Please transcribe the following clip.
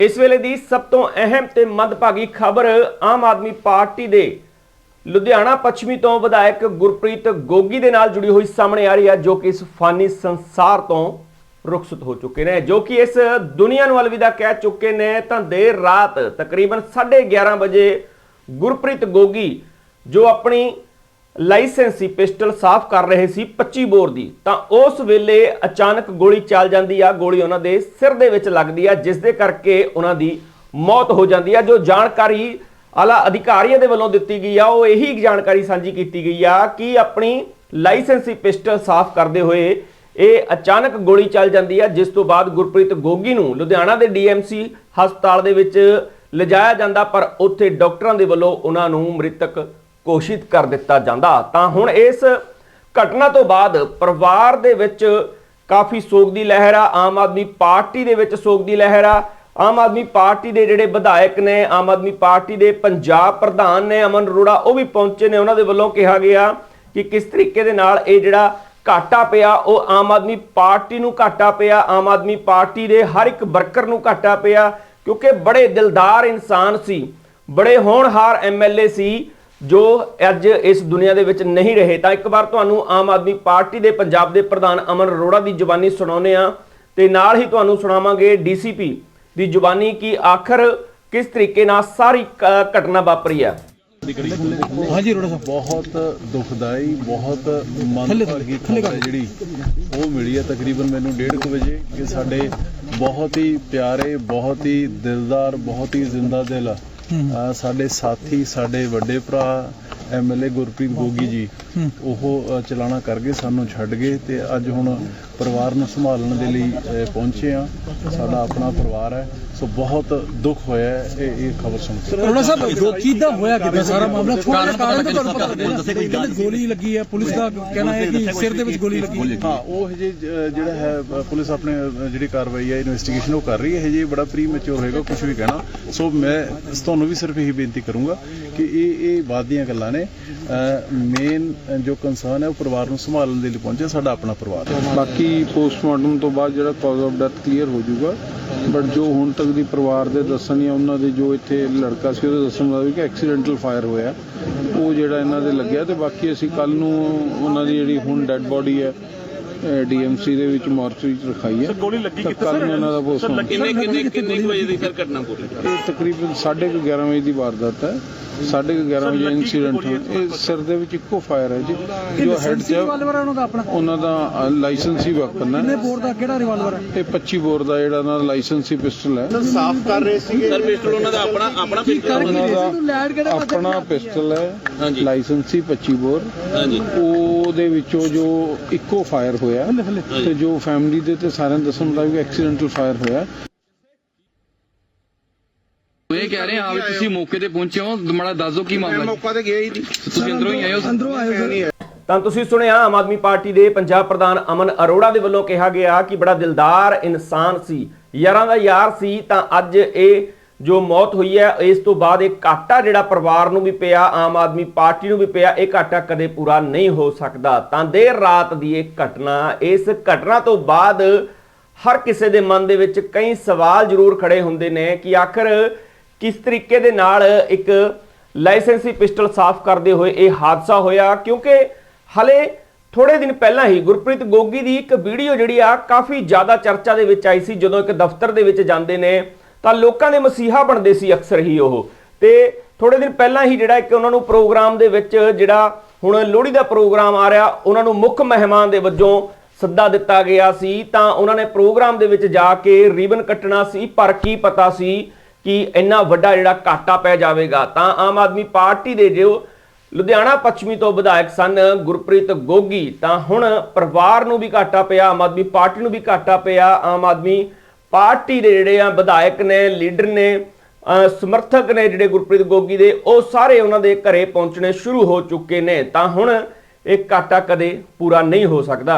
ਇਸ ਵੇਲੇ ਦੀ ਸਭ ਤੋਂ ਅਹਿਮ ਤੇ ਮੰਦਭਾਗੀ ਖਬਰ ਆਮ ਆਦਮੀ ਪਾਰਟੀ ਦੇ ਲੁਧਿਆਣਾ ਪੱਛਮੀ ਤੋਂ ਵਿਧਾਇਕ ਗੁਰਪ੍ਰੀਤ ਗੋਗੀ ਦੇ ਨਾਲ ਜੁੜੀ ਹੋਈ ਸਾਹਮਣੇ ਆ ਰਹੀ ਹੈ, ਜੋ ਕਿ ਇਸ ਫਾਨੀ ਸੰਸਾਰ ਤੋਂ ਰੁਖਸਤ ਹੋ ਚੁੱਕੇ ਨੇ, ਜੋ ਕਿ ਇਸ ਦੁਨੀਆ ਨੂੰ ਅਲਵਿਦਾ ਕਹਿ ਚੁੱਕੇ ਨੇ। ਤਾਂ ਦੇਰ ਰਾਤ ਤਕਰੀਬਨ 11:30 ਵਜੇ ਗੁਰਪ੍ਰੀਤ ਗੋਗੀ, ਜੋ ਆਪਣੀ ਲਾਇਸੈਂਸੀ ਪਿਸਟਲ ਸਾਫ਼ ਕਰ ਰਹੇ ਸੀ 25 ਬੋਰ ਦੀ। ਤਾਂ ਉਸ ਵੇਲੇ ਅਚਾਨਕ ਗੋਲੀ ਚੱਲ ਜਾਂਦੀ ਆ, ਗੋਲੀ ਉਹਨਾਂ ਦੇ ਸਿਰ ਦੇ ਵਿੱਚ ਲੱਗਦੀ ਆ ਜਿਸ ਦੇ ਕਰਕੇ ਉਹਨਾਂ ਦੀ ਮੌਤ ਹੋ ਜਾਂਦੀ ਆ, ਜੋ ਜਾਣਕਾਰੀ ਆਲਾ ਅਧਿਕਾਰੀਆਂ ਦੇ ਵੱਲੋਂ ਦਿੱਤੀ ਗਈ ਆ, ਉਹ ਇਹੀ ਜਾਣਕਾਰੀ ਸਾਂਝੀ ਕੀਤੀ ਗਈ ਆ ਕਿ ਆਪਣੀ ਲਾਇਸੈਂਸੀ ਪਿਸਟਲ ਸਾਫ਼ ਕਰਦੇ ਹੋਏ ਇਹ ਅਚਾਨਕ ਗੋਲੀ ਚੱਲ ਜਾਂਦੀ ਆ, ਜਿਸ ਤੋਂ ਬਾਅਦ ਗੁਰਪ੍ਰੀਤ ਗੋਗੀ ਨੂੰ ਲੁਧਿਆਣਾ ਦੇ ਡੀਐਮਸੀ ਹਸਪਤਾਲ ਦੇ ਵਿੱਚ ਲਿਜਾਇਆ ਜਾਂਦਾ, ਪਰ ਉੱਥੇ ਡਾਕਟਰਾਂ ਦੇ ਵੱਲੋਂ ਉਹਨਾਂ ਨੂੰ ਮ੍ਰਿਤਕ ਘੋਸ਼ਿਤ ਕਰ ਦਿੱਤਾ ਜਾਂਦਾ। ਤਾਂ ਹੁਣ ਇਸ ਘਟਨਾ ਤੋਂ ਬਾਅਦ ਪਰਿਵਾਰ ਦੇ ਵਿੱਚ ਕਾਫੀ ਸੋਗ ਦੀ ਲਹਿਰ ਆ। ਆਮ ਆਦਮੀ ਪਾਰਟੀ ਦੇ ਵਿੱਚ ਸੋਗ ਦੀ ਲਹਿਰ ਆ। ਆਮ ਆਦਮੀ ਪਾਰਟੀ ਦੇ ਜਿਹੜੇ ਵਿਧਾਇਕ ਨੇ, ਆਮ ਆਦਮੀ ਪਾਰਟੀ ਦੇ ਪੰਜਾਬ ਪ੍ਰਧਾਨ ਨੇ ਅਮਨ ਅਰੋੜਾ, ਉਹ ਵੀ ਪਹੁੰਚੇ ਨੇ। ਉਹਨਾਂ ਦੇ ਵੱਲੋਂ ਕਿਹਾ ਗਿਆ ਕਿ ਕਿਸ ਤਰੀਕੇ ਦੇ ਨਾਲ ਇਹ ਜਿਹੜਾ ਘਾਟਾ ਪਿਆ, ਉਹ ਆਮ ਆਦਮੀ ਪਾਰਟੀ ਨੂੰ ਘਾਟਾ ਪਿਆ, ਆਮ ਆਦਮੀ ਪਾਰਟੀ ਦੇ ਹਰ ਇੱਕ ਵਰਕਰ ਨੂੰ ਘਾਟਾ ਪਿਆ, ਕਿਉਂਕਿ ਬੜੇ ਦਿਲਦਾਰ ਇਨਸਾਨ ਸੀ। ਬੜੇ ਹੋਣਹਾਰ ਐਮਐਲਏ ਸੀ। ਜੋ ਅੱਜ ਇਸ ਦੁਨੀਆ ਦੇ ਵਿੱਚ ਨਹੀਂ ਰਹੇ ਤਾਂ ਇੱਕ ਵਾਰ ਤੁਹਾਨੂੰ ਆਮ ਆਦਮੀ ਪਾਰਟੀ ਦੇ ਪੰਜਾਬ ਦੇ ਪ੍ਰਧਾਨ ਅਮਨ ਅਰੋੜਾ ਦੀ ਜ਼ੁਬਾਨੀ ਸੁਣਾਉਂਦੇ ਆ ਤੇ ਨਾਲ ਹੀ ਤੁਹਾਨੂੰ ਸੁਣਾਵਾਂਗੇ ਡੀਸੀਪੀ ਦੀ ਜ਼ੁਬਾਨੀ ਕਿ ਆਖਰ ਕਿਸ ਤਰੀਕੇ ਨਾਲ ਸਾਰੀ ਘਟਨਾ ਵਾਪਰੀ ਆ। ਹਾਂਜੀ ਰੋੜਾ ਸਾਹਿਬ। ਬਹੁਤ ਦੁਖਦਾਈ ਬਹੁਤ ਮੰਦਭਾਗੀ ਖਬਰ ਹੈ ਜਿਹੜੀ ਉਹ ਮਿਲੀ ਹੈ ਤਕਰੀਬਨ ਮੈਨੂੰ 1:30 ਵਜੇ ਕਿ ਸਾਡੇ ਬਹੁਤ ਹੀ ਪਿਆਰੇ ਬਹੁਤ ਹੀ ਦਿਲਦਾਰ ਬਹੁਤ ਹੀ ਜ਼ਿੰਦਾ ਦਿਲ ਸਾਡੇ ਸਾਥੀ ਸਾਡੇ ਵੱਡੇ ਭਰਾ ਐਮਐਲਏ ਗੁਰਪ੍ਰੀਤ ਗੋਗੀ ਜੀ ਉਹ ਚਲਾਣਾ ਕਰ ਗਏ ਸਾਨੂੰ ਛੱਡ ਗਏ ਤੇ ਅੱਜ ਹੁਣ ਪਰਿਵਾਰ ਨੂੰ ਸੰਭਾਲਣ ਦੇ ਲਈ ਪਹੁੰਚੇ ਆ ਸਾਡਾ ਆਪਣਾ ਪਰਿਵਾਰ ਹੈ। ਸੋ ਬਹੁਤ ਦੁੱਖ ਹੋਇਆ ਇਹ ਇਹ ਖਬਰ ਸੁਣ ਕੇ। ਰੋਣਾ ਸਾਹਿਬ ਕਿੱਦਾਂ ਹੋਇਆ ਕਿੱਦਾਂ ਸਾਰਾ ਮਾਮਲਾ ਥੋੜਾ ਜਿਹਾ ਕਾਰਨ ਤਾਂ ਤੁਹਾਨੂੰ ਪਤਾ ਲੱਗੇਗਾ ਕਹਿੰਦੇ ਗੋਲੀ ਲੱਗੀ ਹੈ ਪੁਲਿਸ ਦਾ ਕਹਿਣਾ ਹੈ ਕਿ ਸਿਰ ਦੇ ਵਿੱਚ ਗੋਲੀ ਲੱਗੀ ਹੈ। ਹਾਂ ਉਹ ਹਜੇ ਜਿਹੜਾ ਹੈ ਪੁਲਿਸ ਆਪਣੇ ਜਿਹੜੀ ਕਾਰਵਾਈ ਹੈ ਇਨਵੈਸਟੀਗੇਸ਼ਨ ਉਹ ਕਰ ਰਹੀ ਹੈ। ਹਜੇ ਬੜਾ ਪ੍ਰੀ ਮੈਚੁਰ ਹੋਏਗਾ ਕੁਝ ਵੀ ਕਹਿਣਾ। ਸੋ ਮੈਂ ਤੁਹਾਨੂੰ ਵੀ ਸਿਰਫ ਇਹੀ ਬੇਨਤੀ ਕਰੂੰਗਾ ਕਿ ਇਹ ਇਹ ਬਾਤ ਦੀਆਂ ਗੱਲਾਂ ਨੇ। ਮੇਨ ਜੋ ਕੰਸਰਨ ਹੈ ਉਹ ਪਰਿਵਾਰ ਨੂੰ ਸੰਭਾਲਣ ਦੇ ਲਈ ਪਹੁੰਚਿਆ ਸਾਡਾ ਆਪਣਾ ਪਰਿਵਾਰ ਬਾਕੀ ਪੋਸਟਮਾਰਟਮ ਤੋਂ ਬਾਅਦ ਜਿਹੜਾ ਕਾਜ਼ ਆਫ ਡੈਥ ਕਲੀਅਰ ਹੋ ਜਾਊਗਾ ਬਟ ਜੋ ਹੁਣ ਤੱਕ ਦੀ ਪਰਿਵਾਰ ਦੇ ਦੱਸਣ ਜਾਂ ਉਹਨਾਂ ਦੇ ਜੋ ਇੱਥੇ ਲੜਕਾ ਸੀ, ਉਹਦੇ ਦੱਸਣ ਮੁਤਾਬਿਕ ਕਿ ਐਕਸੀਡੈਂਟਲ ਫਾਇਰ ਹੋਇਆ। ਉਹ ਜਿਹੜਾ ਇਹਨਾਂ ਦੇ ਲੱਗਿਆ ਤੇ ਬਾਕੀ ਅਸੀਂ ਕੱਲ ਨੂੰ ਉਹਨਾਂ ਦੀ ਜਿਹੜੀ ਹੁਣ ਡੈੱਡ ਬੋਡੀ ਹੈ ਡੀਐਮਸੀ ਦੇ ਵਿੱਚ ਮੋਰਚਰੀ ਚ ਰਖਾਈ ਹੈ। ਗੋਲੀ ਲੱਗੀ ਕਿੱਥੇ ਨੂੰ ਇਹਨਾਂ ਦਾ ਕਿੰਨੇ ਕਿੰਨੇ ਕਿੰਨੇ ਵਜੇ ਦੀ ਫਿਰ ਘਟਨਾ ਇਹ ਤਕਰੀਬਨ 11:30 ਵਜੇ ਦੀ ਵਾਰਦਾਤ ਹੈ। 11:30 ਵਜੇ ਇਨਸੀਡੈਂਟ ਹੋਇਆ ਇਹ ਸਿਰ ਦੇ ਵਿੱਚ ਇੱਕੋ ਫਾਇਰ ਹੈ ਜੀ। ਜੋ ਹੈਡ ਹੈ ਉਹਨਾਂ ਦਾ ਆਪਣਾ? ਉਹਨਾਂ ਦਾ ਲਾਇਸੈਂਸੀ ਵੈਪਨ ਹੈ। ਕਿੰਨੇ ਬੋਰ ਦਾ ਕਿਹੜਾ ਰਿਵਾਲਵਰ ਹੈ? ਇਹ 25 ਬੋਰ ਦਾ ਜਿਹੜਾ ਉਹਨਾਂ ਦਾ ਲਾਇਸੈਂਸੀ ਪਿਸਟਲ ਹੈ। ਸਰ ਪਿਸਟਲ ਉਹਨਾਂ ਦਾ ਆਪਣਾ ਆਪਣਾ ਪਿਸਟਲ ਉਹਨਾਂ ਦਾ ਆਪਣਾ ਪਿਸਟਲ ਹੈ? Licensee 25 bore. ਹਾਂਜੀ। ਉਹਦੇ ਵਿੱਚੋਂ ਜੋ ਇੱਕੋ ਫਾਇਰ ਹੋਇਆ ਤੇ ਜੋ ਫੈਮਿਲੀ ਦੇ ਤੇ ਸਾਰਿਆਂ ਦੇ ਦੱਸਣ ਮੁਤਾਬਿਕ ਐਕਸੀਡੈਂਟਲ ਫਾਇਰ ਹੋਇਆ। ਉਹ ਇਹ ਕਹਿ ਰਹੇ ਹਾਂ ਵੀ ਤੁਸੀਂ ਮੌਕੇ ਤੇ ਪਹੁੰਚੇ ਹੋ ਮਾੜਾ ਦੱਸ ਦਿਓ ਕੀ ਮਾਮਲਾ ਮੌਕਾ ਤੇ ਗਿਆ ਹੀ ਨਹੀਂ। ਤੁਸੀਂ ਅੰਦਰੋਂ ਹੀ ਆਏ ਹੋ? ਅੰਦਰੋਂ ਆਏ ਹੋ ਤਾਂ ਤੁਸੀਂ ਸੁਣਿਆ ਆਮ ਆਦਮੀ ਪਾਰਟੀ ਦੇ ਪੰਜਾਬ ਪ੍ਰਧਾਨ ਅਮਨ ਅਰੋੜਾ ਦੇ ਵੱਲੋਂ ਕਿਹਾ ਗਿਆ ਕਿ ਬੜਾ ਦਿਲਦਾਰ ਇਨਸਾਨ ਸੀ ਯਾਰਾਂ ਦਾ ਯਾਰ ਸੀ ਤਾਂ ਅੱਜ ਇਹ ਜੋ ਮੌਤ ਹੋਈ ਹੈ, ਇਸ ਤੋਂ ਬਾਅਦ ਇਹ ਘਾਟਾ ਜਿਹੜਾ ਪਰਿਵਾਰ ਨੂੰ ਵੀ ਪਿਆ, ਆਮ ਆਦਮੀ ਪਾਰਟੀ ਨੂੰ ਵੀ ਪਿਆ, ਇਹ ਘਾਟਾ ਕਦੇ ਪੂਰਾ ਨਹੀਂ ਹੋ ਸਕਦਾ। ਤਾਂ ਦੇਰ ਰਾਤ ਦੀ ਇਹ ਘਟਨਾ, ਇਸ ਘਟਨਾ ਤੋਂ ਬਾਅਦ ਹਰ ਕਿਸੇ ਦੇ ਮਨ ਦੇ ਵਿੱਚ ਕਈ ਸਵਾਲ ਜ਼ਰੂਰ ਖੜੇ ਹੁੰਦੇ ਨੇ ਕਿ ਆਖਰ ਕਿਸ ਤਰੀਕੇ ਦੇ ਨਾਲ ਇੱਕ ਲਾਇਸੈਂਸੀ ਪਿਸਟਲ ਸਾਫ਼ ਕਰਦੇ ਹੋਏ ਇਹ ਹਾਦਸਾ ਹੋਇਆ? ਕਿਉਂਕਿ ਹਲੇ ਥੋੜੇ ਦਿਨ ਪਹਿਲਾਂ ਹੀ ਗੁਰਪ੍ਰੀਤ ਗੋਗੀ ਦੀ ਇੱਕ ਵੀਡੀਓ ਜਿਹੜੀ ਆ, ਕਾਫੀ ਜ਼ਿਆਦਾ ਚਰਚਾ ਦੇ ਵਿੱਚ ਆਈ ਸੀ, ਜਦੋਂ ਇੱਕ ਦਫ਼ਤਰ ਦੇ ਵਿੱਚ ਜਾਂਦੇ ਨੇ। ਤਾਂ ਲੋਕਾਂ ਦੇ ਮਸੀਹਾ ਬਣਦੇ ਸੀ ਅਕਸਰ ਹੀ ਉਹ। ਤੇ ਥੋੜੇ ਦਿਨ ਪਹਿਲਾਂ ਹੀ ਜਿਹੜਾ ਇੱਕ ਉਹਨਾਂ ਨੂੰ ਪ੍ਰੋਗਰਾਮ ਦੇ ਵਿੱਚ ਜਿਹੜਾ ਹੁਣ ਲੋਹੜੀ ਦਾ ਪ੍ਰੋਗਰਾਮ ਆ ਰਿਹਾ, ਉਹਨਾਂ ਨੂੰ ਮੁੱਖ ਮਹਿਮਾਨ ਦੇ ਵਜੋਂ ਸੱਦਾ ਦਿੱਤਾ ਗਿਆ ਸੀ। ਤਾਂ ਉਹਨਾਂ ਨੇ ਪ੍ਰੋਗਰਾਮ ਦੇ ਵਿੱਚ ਜਾ ਕੇ ਰਿਬਨ ਕੱਟਣਾ ਸੀ, ਪਰ ਕੀ ਪਤਾ ਸੀ ਕਿ ਇੰਨਾ ਵੱਡਾ ਜਿਹੜਾ ਘਾਟਾ ਪੈ ਜਾਵੇਗਾ। ਤਾਂ ਆਮ ਆਦਮੀ ਪਾਰਟੀ ਦੇ ਜੋ ਲੁਧਿਆਣਾ ਪੱਛਮੀ ਤੋਂ ਵਿਧਾਇਕ ਸਨ ਗੁਰਪ੍ਰੀਤ ਗੋਗੀ, ਤਾਂ ਹੁਣ ਪਰਿਵਾਰ ਨੂੰ ਵੀ ਘਾਟਾ ਪਿਆ, ਆਮ ਆਦਮੀ ਪਾਰਟੀ ਨੂੰ ਵੀ ਘਾਟਾ ਪਿਆ, ਆਮ ਆਦਮੀ ਪਾਰਟੀ ਦੇ ਜਿਹੜੇ ਆ ਵਿਧਾਇਕ ਨੇ, ਲੀਡਰ ਨੇ ਸਮਰਥਕ ਨੇ ਜਿਹੜੇ ਗੁਰਪ੍ਰੀਤ ਗੋਗੀ ਦੇ, ਉਹ ਸਾਰੇ ਉਹਨਾਂ ਦੇ ਘਰੇ ਪਹੁੰਚਣੇ ਸ਼ੁਰੂ ਹੋ ਚੁੱਕੇ ਨੇ। ਤਾਂ ਹੁਣ ਇਹ ਘਾਟਾ ਕਦੇ ਪੂਰਾ ਨਹੀਂ ਹੋ ਸਕਦਾ।